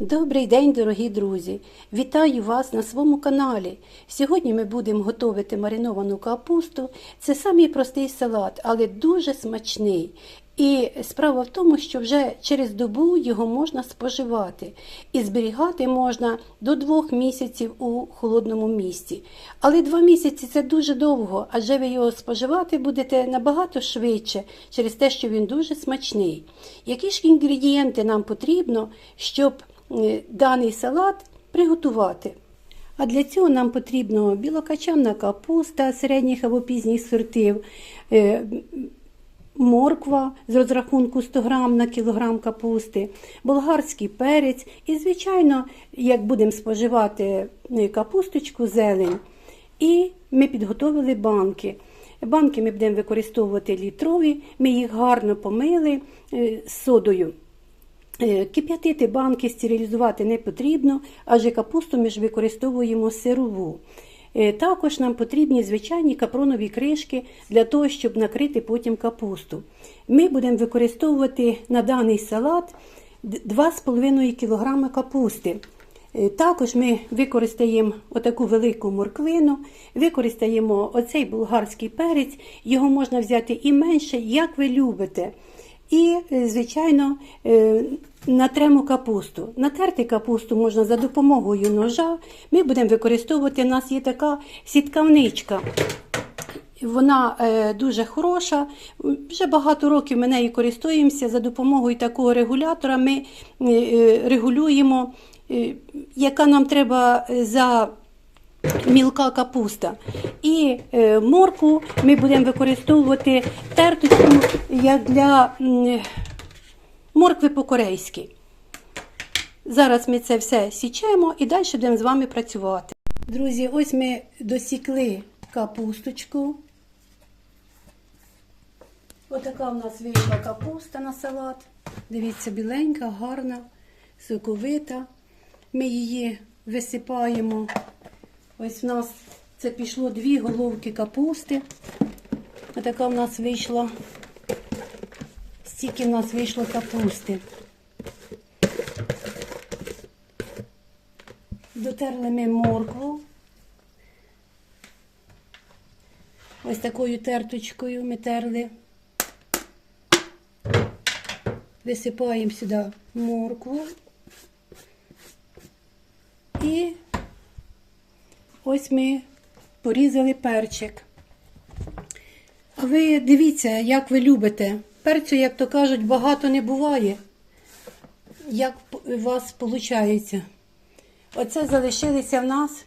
Добрий день, дорогі друзі! Вітаю вас на своєму каналі. Сьогодні ми будемо готувати мариновану капусту. Це самий простий салат, але дуже смачний. І справа в тому, що вже через добу його можна споживати і зберігати можна до двох місяців у холодному місці. Але два місяці це дуже довго, адже ви його споживати будете набагато швидше через те, що він дуже смачний. Які ж інгредієнти нам потрібно, щоб даний салат приготувати? А для цього нам потрібно білокачанна капуста середніх або пізніх сортів, е, морква з розрахунку 100 грам на кілограм капусти, болгарський перець і, звичайно, як будемо споживати е, капусточку, зелень. І ми підготовили банки. Банки ми будемо використовувати літрові, ми їх гарно помили е, з содою. Е, Кип'ятити банки, стерилізувати не потрібно, адже капусту ми ж використовуємо сирову. Е, Також нам потрібні звичайні капронові кришки для того, щоб накрити потім капусту. Ми будемо використовувати на даний салат 2,5 кг капусти. Е, Також ми використаємо отаку велику морквину, використаємо оцей болгарський перець, його можна взяти і менше, як ви любите. І, е, звичайно, е, натремо капусту. Натерти капусту можна за допомогою ножа. Ми будемо використовувати, у нас є така сіткавничка. Вона е, дуже хороша. Вже багато років ми нею користуємося. За допомогою такого регулятора ми регулюємо, яка нам треба за мілка капуста. І е, морку ми будемо використовувати терточку як для моркви по-корейськи. Зараз ми це все січемо і далі будемо з вами працювати. Друзі, ось ми досікли капусточку. Отака в нас вийшла капуста на салат. Дивіться, біленька, гарна, соковита. Ми її висипаємо. Ось в нас це пішло дві головки капусти. Отака в нас вийшла. Стільки в нас вийшло капусти. Дотерли ми моркву. Ось такою терточкою ми терли. Висипаємо сюди моркву. І ось ми порізали перчик. Ви дивіться, як ви любите. Перцю, як то кажуть, багато не буває. Як у вас виходить? Оце залишилися в нас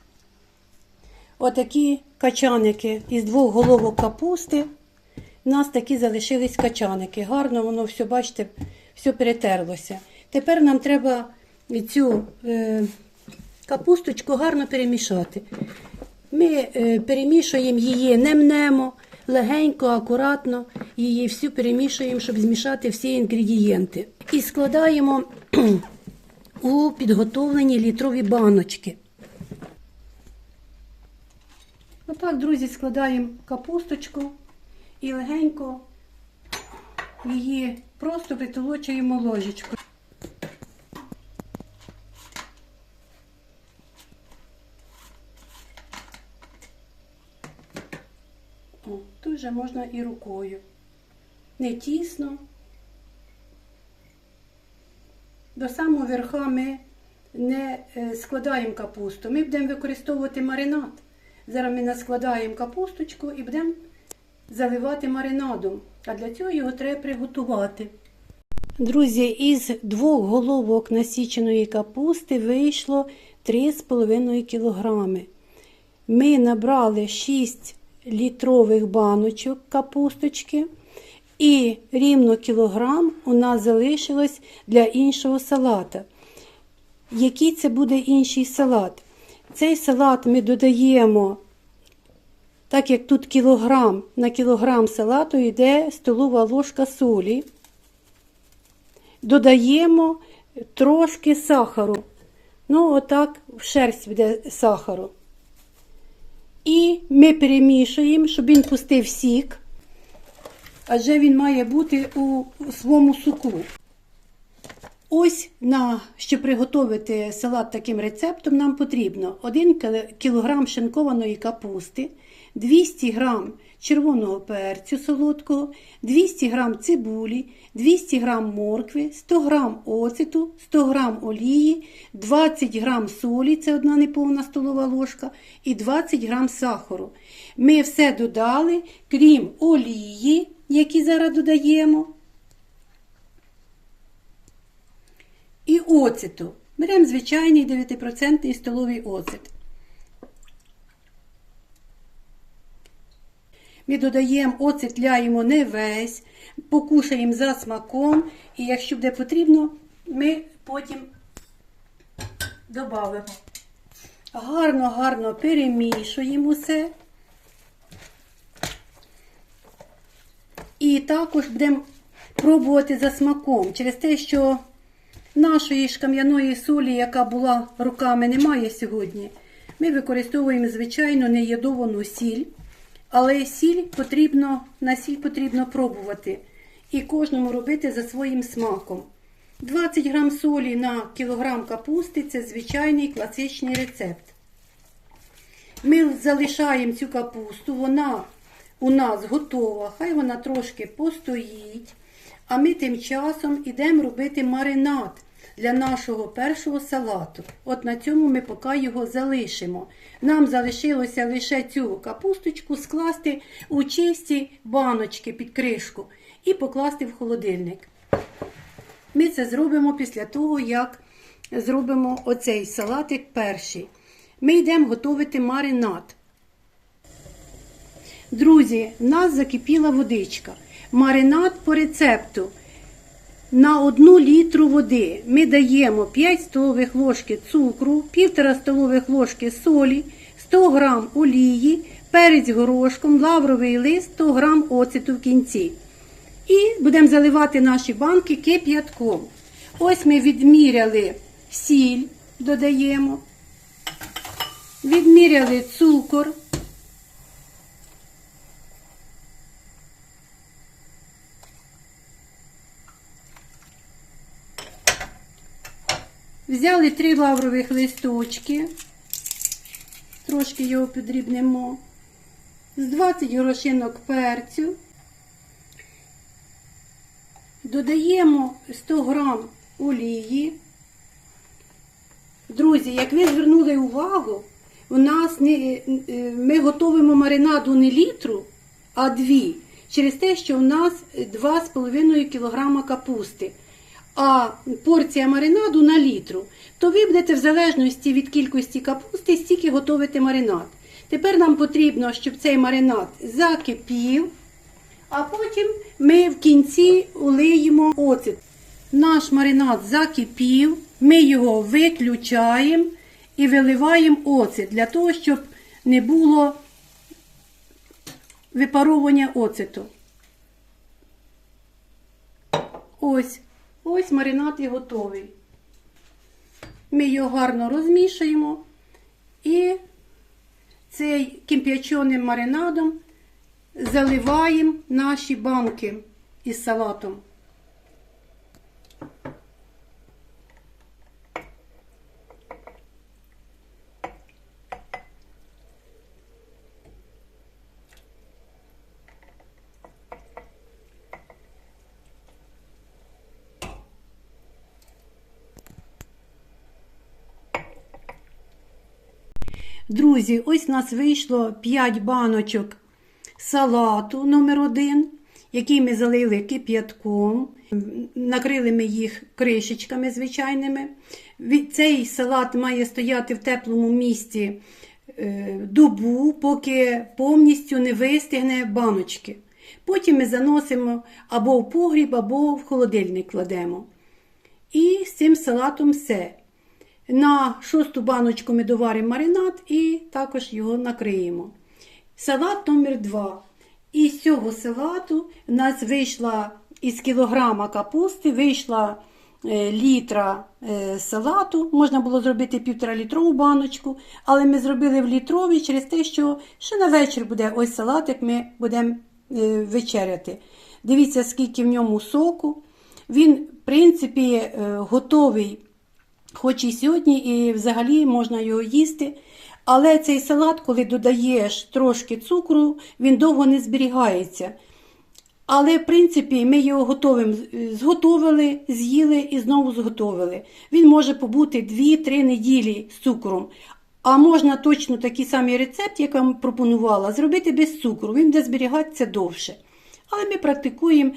отакі качаники із двох головок капусти. У нас такі залишились качаники. Гарно воно все, бачите, все перетерлося. Тепер нам треба цю е, капусточку гарно перемішати. Ми е, перемішуємо її, не мнемо, легенько, акуратно, її всю перемішуємо, щоб змішати всі інгредієнти. І складаємо у підготовлені літрові баночки. Отак, друзі, складаємо капусточку і легенько її просто притолочуємо ложечкою. Тут вже можна і рукою. Не тісно. До самого верха ми не е, складаємо капусту. Ми будемо використовувати маринад. Зараз ми наскладаємо капусточку і будемо заливати маринадом. А для цього його треба приготувати. Друзі, із двох головок насіченої капусти вийшло 3,5 кілограми. Ми набрали 6 літрових баночок капусточки. І рівно кілограм у нас залишилось для іншого салата. Який це буде інший салат? Цей салат ми додаємо, так як тут кілограм, на кілограм салату йде столова ложка солі. Додаємо трошки сахару. Ну, отак в шерсть буде сахару. І ми перемішуємо, щоб він пустив сік адже він має бути у своєму соку. Ось на щоб приготувати салат таким рецептом, нам потрібно 1 кг шинкованої капусти, 200 г червоного перцю солодкого, 200 г цибулі, 200 г моркви, 100 г оцету, 100 г олії, 20 г солі, це одна неповна столова ложка, і 20 г сахару. Ми все додали, крім олії, які зараз додаємо. І оцету. Беремо звичайний 9% столовий оцет. Ми додаємо оцет, не весь, покушаємо за смаком, і якщо буде потрібно, ми потім додамо. Гарно-гарно перемішуємо все. І також будемо пробувати за смаком через те, що нашої ж кам'яної солі, яка була руками, немає сьогодні. Ми використовуємо звичайно неядовану сіль, але сіль потрібно, на сіль потрібно пробувати і кожному робити за своїм смаком. 20 грам солі на кілограм капусти це звичайний класичний рецепт. Ми залишаємо цю капусту, вона у нас готова, хай вона трошки постоїть. А ми тим часом йдемо робити маринад для нашого першого салату. От на цьому ми поки його залишимо. Нам залишилося лише цю капусточку скласти у чисті баночки під кришку і покласти в холодильник. Ми це зробимо після того, як зробимо оцей салатик перший. Ми йдемо готувати маринад. Друзі, в нас закипіла водичка. Маринад по рецепту. На 1 літру води ми даємо 5 столових ложки цукру, 1,5 столових ложки солі, 100 г олії, перець горошком, лавровий лист, 100 г оцету в кінці. І будемо заливати наші банки кип'ятком. Ось ми відміряли сіль, додаємо, відміряли цукор. Взяли три лаврових листочки, трошки його подрібнемо, з 20 горошинок перцю, додаємо 100 грам олії. Друзі, як ви звернули увагу, у нас не, ми готуємо маринаду не літру, а дві. Через те, що у нас 2,5 кг капусти а порція маринаду на літру, то ви будете в залежності від кількості капусти стільки готувати маринад. Тепер нам потрібно, щоб цей маринад закипів, а потім ми в кінці улиємо оцет. Наш маринад закипів, ми його виключаємо і виливаємо оцет для того, щоб не було випаровування оцету. Ось. Ось маринад і готовий. Ми його гарно розмішуємо і цей кимп'яченим маринадом заливаємо наші банки із салатом. Друзі, ось у нас вийшло 5 баночок салату номер 1 який ми залили кип'ятком. Накрили ми їх кришечками звичайними. Цей салат має стояти в теплому місці е, добу, поки повністю не вистигне баночки. Потім ми заносимо або в погріб, або в холодильник кладемо. І з цим салатом все. На шосту баночку ми доваримо маринад і також його накриємо. Салат номер 2 Із цього салату у нас вийшла із кілограма капусти, вийшла е, літра е, салату. Можна було зробити півтора літрову баночку, але ми зробили в літровій через те, що ще на вечір буде ось салат, як ми будемо е, вечеряти. Дивіться, скільки в ньому соку. Він, в принципі, готовий, хоч і сьогодні, і взагалі можна його їсти. Але цей салат, коли додаєш трошки цукру, він довго не зберігається. Але, в принципі, ми його готовим, зготовили, з'їли і знову зготовили. Він може побути 2-3 неділі з цукром. А можна точно такий самий рецепт, як я вам пропонувала, зробити без цукру. Він буде зберігатися довше. Але ми практикуємо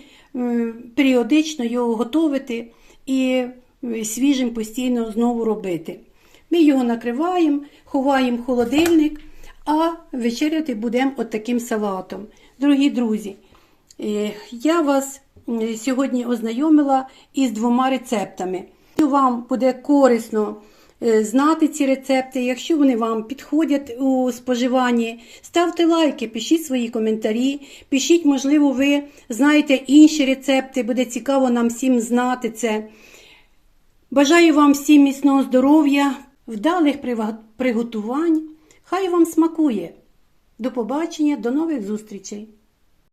періодично його готувати і свіжим постійно знову робити. Ми його накриваємо, ховаємо в холодильник, а вечеряти будемо от таким салатом. Дорогі друзі, е, я вас сьогодні ознайомила із двома рецептами. Вам буде корисно е, знати ці рецепти, якщо вони вам підходять у споживанні, ставте лайки, пишіть свої коментарі, пишіть, можливо, ви знаєте інші рецепти, буде цікаво нам всім знати це. Бажаю вам всім міцного здоров'я, вдалих приготувань. Хай вам смакує. До побачення, до нових зустрічей!